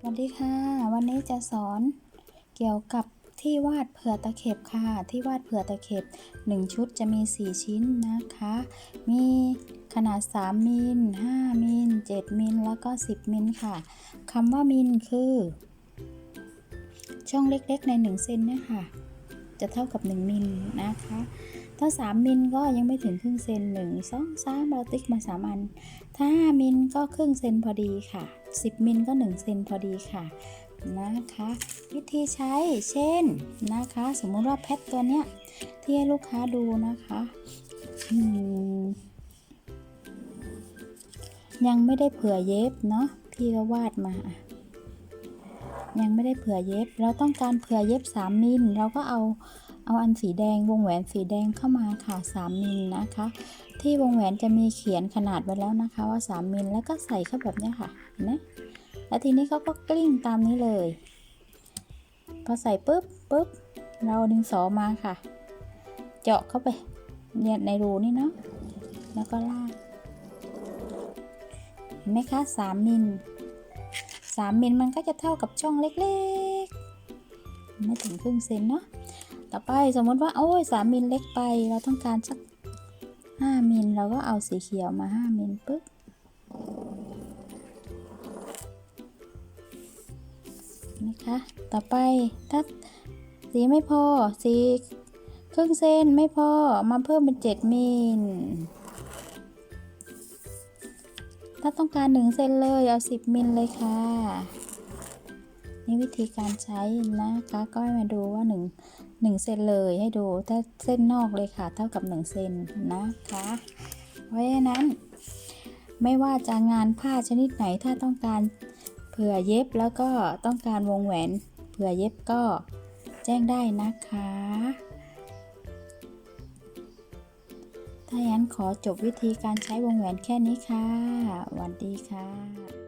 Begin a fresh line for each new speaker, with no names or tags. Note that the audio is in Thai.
สวัสดีค่ะ วันนี้จะสอนเกี่ยวกับที่วาดเผื่อตะเข็บค่ะ ที่วาดเผื่อตะเข็บ 1 ชุดจะมี 4 ชิ้นนะคะ มีขนาด 3 มิล 5 มิล 7 มิล แล้วก็ 10 มิลค่ะคำว่ามิลคือ ช่องเล็กๆใน 1 เซนเนี่ยค่ะ จะเท่ากับ 1 มิลนะคะ ถ้า 3 มิลก็ยังไม่ถึงครึ่งเซน1 2 3เราติ๊กมา3อัน ถ้า 5 มิลก็ครึ่งเซนพอดีค่ะ 10 มิลก็ 1 เซนพอดีค่ะนะคะวิธีใช้เช่นนะคะ สมมุติว่าแพทตัวเนี้ยที่ให้ลูกค้าดูนะคะยังไม่ได้เผื่อเย็บเนาะพี่ก็วาดมา ยังไม่ได้เผื่อเย็บ เราต้องการเผื่อเย็บ 3 มิลเราก็เอาเอาอันสีแดงวงแหวนสีแดงเข้ามาค่ะ 3 มิลนะคะ ที่วงแหวนจะมีเขียนขนาดไว้แล้วนะคะว่า 3 มิลแล้วก็ใส่เข้าแบบนี้ค่ะเห็นไหมแล้วทีนี้เขาก็กลิ้งตามนี้เลย พอใส่ปุ๊บปุ๊บเราดึงสอมาค่ะ เจาะเข้าไปเนี่ยในรูนี่เนาะแล้วก็ลากเห็นไหมคะ 3 มิล 3 มิลมันก็จะเท่ากับช่องเล็กๆ ไม่ถึงครึ่งเซนเนาะ ต่อไปสมมติว่าโอ้ย3มิลเล็กไป เราต้องการสัก 5 มิลเราก็เอาสีเขียวมา 5 มิลปึ๊บนะคะ ต่อไปถ้าสีไม่พอสีครึ่งเซนไม่พอมาเพิ่มเป็น 7 มิล ถ้าต้องการ 1 เซนเลย เอา 10 มิลเลยค่ะ นี่วิธีการใช้นะคะก็ให้มาดูว่า 1 1 เซนเลยให้ดูถ้าเส้นนอกเลยค่ะ เท่ากับ 1 เซนนะคะเพราะฉะนั้น ไม่ว่าจะงานผ้าชนิดไหนถ้าต้องการเผื่อเย็บแล้วก็ต้องการวงแหวน เผื่อเย็บก็แจ้งได้นะคะ ถ้าอย่างนั้นขอจบวิธีการใช้วงแหวนแค่นี้ค่ะ วันดีค่ะ